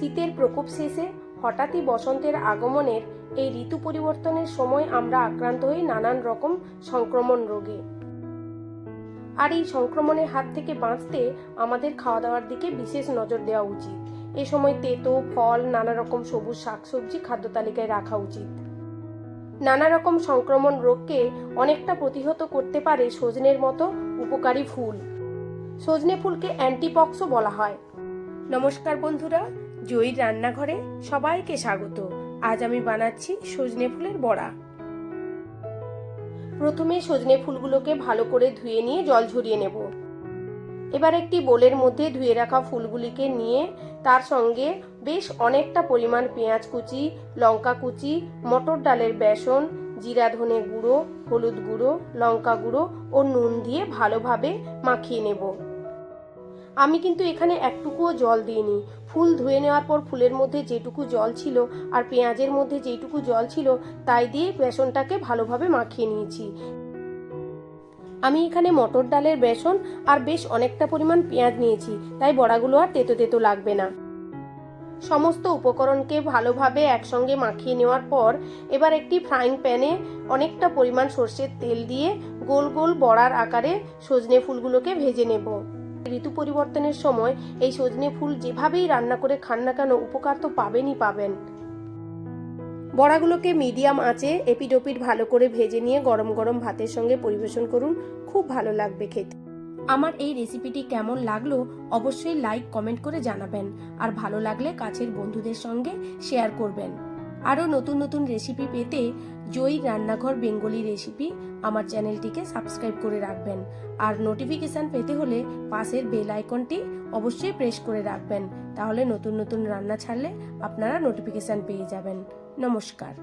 শীতের প্রকোপ শেষে হঠাৎই বসন্তের আগমনের এই ঋতু পরিবর্তনের সময় আমরা আক্রান্ত হই নানান রকম সংক্রমণ রোগে। আর এই সংক্রমণের হাত থেকে বাঁচতে আমাদের খাওয়া দাওয়ার দিকে বিশেষ নজর দেওয়া উচিত। এ সময় তেতো, ফল, নানা রকম সবুজ শাকসবজি খাদ্য তালিকায় রাখা উচিত। নানা রকম সংক্রমণ রোগকে অনেকটা প্রতিহত করতে পারে সজনের মতো উপকারী ফুল। সজনে ফুলকে অ্যান্টিপক্সও বলা হয়। নমস্কার বন্ধুরা জয়ীর রান্নাঘরে সবাইকে স্বাগত। আজ আমি বানাচ্ছি সজনে ফুলের বড়া। প্রথমে সজনে ফুলগুলোকে ভালো করে ধুয়ে নিয়ে জল ঝরিয়ে নেব। এবার একটি বোলের মধ্যে ধুয়ে রাখা ফুলগুলিকে নিয়ে তার সঙ্গে বেশ অনেকটা পরিমাণ পেঁয়াজ কুচি, লঙ্কা কুচি, মটর ডালের বেসন, জিরা ধনে গুঁড়ো, হলুদ গুঁড়ো, লঙ্কা গুঁড়ো ও নুন দিয়ে ভালোভাবে মাখিয়ে নেব। আমি কিন্তু এখানে একটুকুও জল দিইনি। ফুল ধুয়ে নেওয়ার পর ফুলের মধ্যে যেটুকু জল ছিল আর পেঁয়াজের মধ্যে যেটুকু জল ছিল, তাই দিয়ে বেসনটাকে ভালোভাবে মাখিয়ে নিয়েছি। আমি এখানে মটর ডালের বেসন আর বেশ অনেকটা পরিমাণ পেঁয়াজ নিয়েছি, তাই বড়াগুলো আর তেতো তেতো লাগবে না। সমস্ত উপকরণকে ভালোভাবে একসঙ্গে মাখিয়ে নেওয়ার পর এবার একটি ফ্রাইং প্যানে অনেকটা পরিমাণ সর্ষের তেল দিয়ে গোল গোল বড়ার আকারে সজনে ফুলগুলোকে ভেজে নেব। ঋতু পরিবর্তনের সময় এই সজনে ফুল যেভাবেই রান্না করে খান না কেন উপকার তো পাবেনই পাবেন। বড়াগুলোকে মিডিয়াম আঁচে এপিডোপিট ভালো করে ভেজে নিয়ে গরম গরম ভাতের সঙ্গে পরিবেশন করুন, খুব ভালো লাগবে খেতে। আমার এই রেসিপিটি কেমন লাগল অবশ্যই লাইক, কমেন্ট করে জানাবেন। আর ভালো লাগলে কাছের বন্ধুদের সঙ্গে শেয়ার করবেন। আরও নতুন নতুন রেসিপি পেতে জয়ী রান্নাঘর বেঙ্গলি রেসিপি আমার চ্যানেলটিকে সাবস্ক্রাইব করে রাখবেন। আর নোটিফিকেশান পেতে হলে পাশের বেল আইকনটি অবশ্যই প্রেস করে রাখবেন। তাহলে নতুন নতুন রান্না ছাড়লে আপনারা নোটিফিকেশান পেয়ে যাবেন। নমস্কার।